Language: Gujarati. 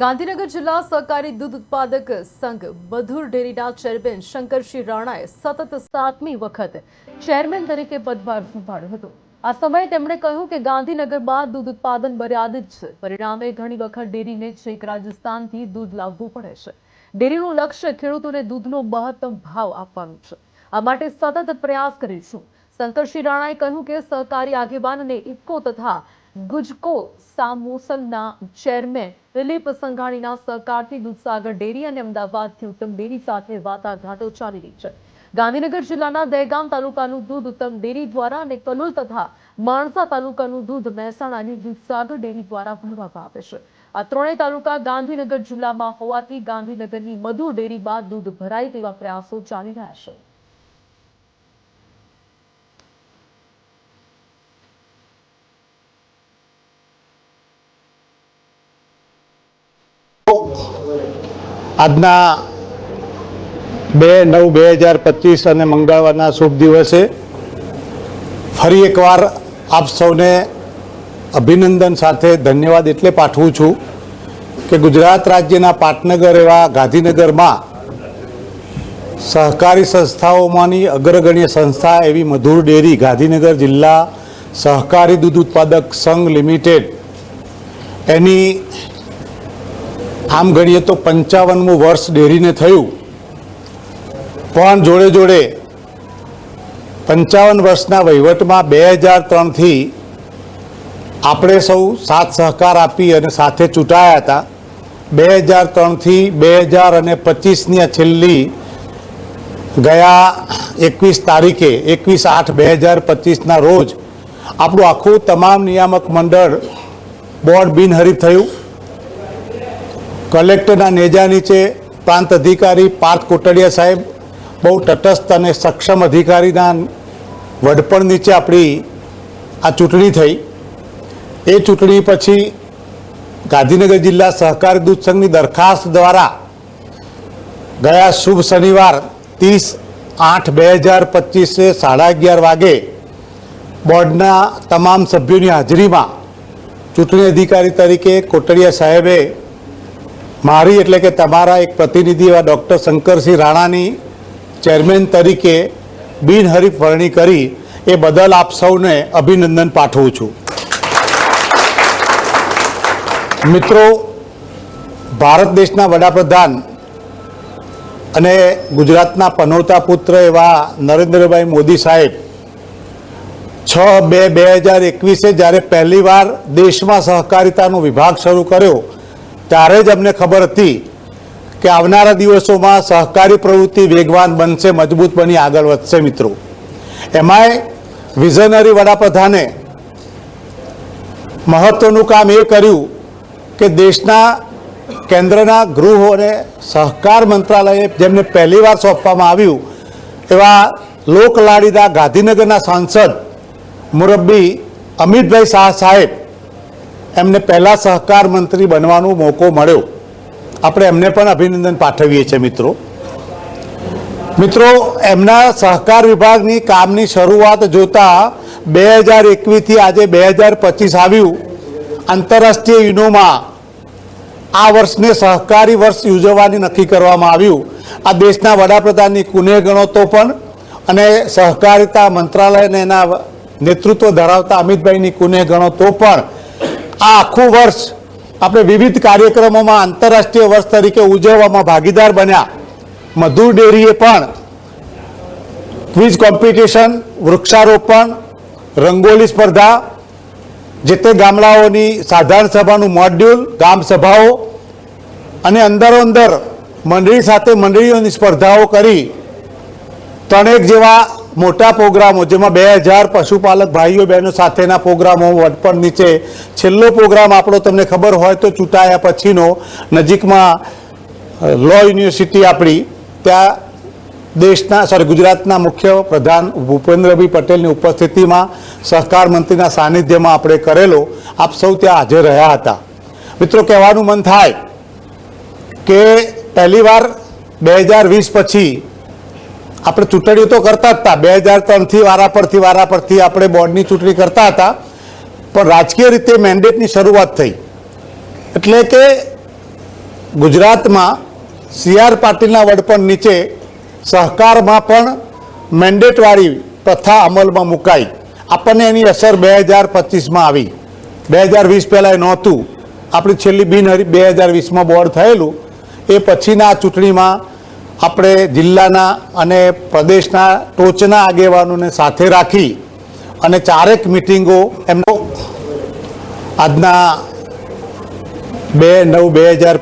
ગાંધીનગર જિલ્લા સહકારી દૂધ ઉત્પાદક સંઘ મધુર ડેરીના ચેરમેન શંકરસિંહ રાણાએ સતત સાતમી વખત ચેરમેન તરીકે પદભાર સંભાળ્યો હતો. આ સમયે તેમણે કહ્યું કે ગાંધીનગરમાં દૂધ ઉત્પાદન મર્યાદિત છે. પરિણામે ઘણી વખત ડેરીને છેક રાજસ્થાનથી દૂધ લાવવું પડે છે. ડેરીનું લક્ષ્ય ખેડૂતોને દૂધનો મહત્તમ ભાવ આપવાનું છે. આ માટે સતત પ્રયાસ કરીશું. શંકરસિંહ રાણાએ કહ્યું કે સહકારી આગેવાનને ઇફકો તથા ગુજકો સામોસનના ચેરમેન દિલીપ સંઘાણીના સહકારથી દૂધસાગર ડેરી અને અમદાવાદથી ઉત્તમ ડેરી સાથે વાટાઘાટો ચાલી રહી છે. ગાંધીનગર જિલ્લાના દહેગામ તાલુકાનું દૂધ ઉત્તમ ડેરી દ્વારા અને કલોલ તથા માણસા તાલુકાનું દૂધ મહેસાણાની દૂધસાગર ડેરી દ્વારા ભરવામાં આવે છે. આ ત્રણેય તાલુકા ગાંધીનગર જિલ્લામાં હોવાથી ગાંધીનગરની મધુ ડેરી બાદ દૂધ ભરાય તેવા પ્રયાસો ચાલી રહ્યા છે. આજના બે નવ બે હજાર પચીસ અને મંગળવારના શુભ દિવસે ફરી એકવાર આપ સૌને અભિનંદન સાથે ધન્યવાદ એટલે પાઠવું છું કે ગુજરાત રાજ્યના પાટનગર એવા ગાંધીનગરમાં સહકારી સંસ્થાઓમાંની અગ્રગણ્ય સંસ્થા એવી મધુર ડેરી ગાંધીનગર જિલ્લા સહકારી દૂધ ઉત્પાદક સંઘ લિમિટેડ એની આમ ગણીએ તો પંચાવનમું વર્ષ ડેરીને થયું. પણ જોડે જોડે પંચાવન વર્ષના વહીવટમાં બે હજાર ત્રણથી આપણે સૌ સાથ સહકાર આપી અને સાથે ચૂંટાયા હતા. બે હજાર ત્રણથી બે હજાર અને પચીસની આ છેલ્લી ગયા એકવીસ તારીખે, એકવીસ આઠ બે હજાર પચીસના રોજ આપણું આખું તમામ નિયામક મંડળ બોર્ડ બિનહરીફ થયું. કલેક્ટરના નેજા નીચે પ્રાંત અધિકારી પાર્થ કોટડિયા સાહેબ, બહુ તટસ્થ અને સક્ષમ અધિકારીના વડપણ નીચે આપણી આ ચૂંટણી થઈ. એ ચૂંટણી પછી ગાંધીનગર જિલ્લા સહકારી દૂધ સંઘની દરખાસ્ત દ્વારા ગયા શુભ શનિવાર ત્રીસ આઠ બે હજાર પચીસે સાડા અગિયાર વાગે બોર્ડના તમામ સભ્યોની હાજરીમાં ચૂંટણી અધિકારી તરીકે કોટડિયા સાહેબે મારી એટલે કે તમારા એક પ્રતિનિધિ એવા ડૉક્ટર શંકરસિંહ રાણાની ચેરમેન તરીકે બિનહરીફ વરણી કરી એ બદલ આપ સૌને અભિનંદન પાઠવું છું. મિત્રો, ભારત દેશના વડાપ્રધાન અને ગુજરાતના પનોતા પુત્ર એવા નરેન્દ્રભાઈ મોદી સાહેબ છ બે બે હજાર એકવીસે જ્યારે પહેલીવાર દેશમાં સહકારિતાનો વિભાગ શરૂ કર્યો ત્યારે જ અમને ખબર હતી કે આવનારા દિવસોમાં સહકારી પ્રવૃત્તિ વેગવાન બનશે, મજબૂત બની આગળ વધશે મિત્રો. એમાંય વિઝનરી વડાપ્રધાને મહત્વનું કામ એ કર્યું કે દેશના કેન્દ્રના ગૃહ અને સહકાર મંત્રાલયે જેમને પહેલીવાર સોંપવામાં આવ્યું, એવા લોકલાડીદા ગાંધીનગરના સાંસદ મુરબ્બી અમિતભાઈ શાહ સાહેબ એમને પહેલાં સહકાર મંત્રી બનવાનો મોકો મળ્યો. આપણે એમને પણ અભિનંદન પાઠવીએ છીએ, મિત્રો. મિત્રો, એમના સહકાર વિભાગની કામની શરૂઆત જોતા બે હજાર એકવીસથી આજે બે હજાર પચીસ આવ્યું. આંતરરાષ્ટ્રીય યુનોમાં આ વર્ષને સહકારી વર્ષ ઉજવવાની નક્કી કરવામાં આવ્યું. આ દેશના વડાપ્રધાનની કુને ગણોતો પણ અને સહકારિતા મંત્રાલયને એના નેતૃત્વ ધરાવતા અમિતભાઈની કુને ગણોતો પણ આ આખું વર્ષ આપણે વિવિધ કાર્યક્રમોમાં આંતરરાષ્ટ્રીય વર્ષ તરીકે ઉજવવામાં ભાગીદાર બન્યા. મધુર ડેરીએ પણ ક્વિઝ કોમ્પિટિશન, વૃક્ષારોપણ, રંગોલી સ્પર્ધા, જે તે ગામડાઓની સાધારણ સભાનું મોડ્યુલ, ગામ સભાઓ અને અંદરો અંદર મંડળી સાથે મંડળીઓની સ્પર્ધાઓ કરી. ત્રણેક જેવા મોટા પ્રોગ્રામો, જેમાં બે હજાર પશુપાલક ભાઈઓ બહેનો સાથેના પ્રોગ્રામો વડપણ નીચે. છેલ્લો પ્રોગ્રામ આપણો તમને ખબર હોય તો ચૂંટાયા પછીનો, નજીકમાં લો યુનિવર્સિટી આપણી. ત્યાં દેશના સોરી ગુજરાતના મુખ્ય પ્રધાન ભૂપેન્દ્રભાઈ પટેલની ઉપસ્થિતિમાં સહકાર મંત્રીના સાનિધ્યમાં આપણે કરેલો. આપ સૌ ત્યાં હાજર રહ્યા હતા. મિત્રો, કહેવાનું મન થાય કે પહેલીવાર બે હજાર વીસ પછી આપણે ચૂંટણીઓ તો કરતા જ હતા. બે હજાર ત્રણથી વારા પરથી વારા પરથી આપણે બોર્ડની ચૂંટણી કરતા હતા. પણ રાજકીય રીતે મેન્ડેટની શરૂઆત થઈ. એટલે કે ગુજરાતમાં સી આર પાટીલના વડપણ નીચે સહકારમાં પણ મેન્ડેટવાળી પ્રથા અમલમાં મુકાઈ. આપણને એની અસર બે હજાર પચીસમાં આવી. બે હજાર વીસ પહેલાં એ નહોતું. આપણી છેલ્લી બિનહરી બે હજાર વીસમાં બોર્ડ થયેલું. એ પછીના ચૂંટણીમાં આપણે જિલ્લાના અને પ્રદેશના ટોચના આગેવાનોને સાથે રાખી અને ચારેક મિટિંગો એમનો આજના બે નવ બે હજાર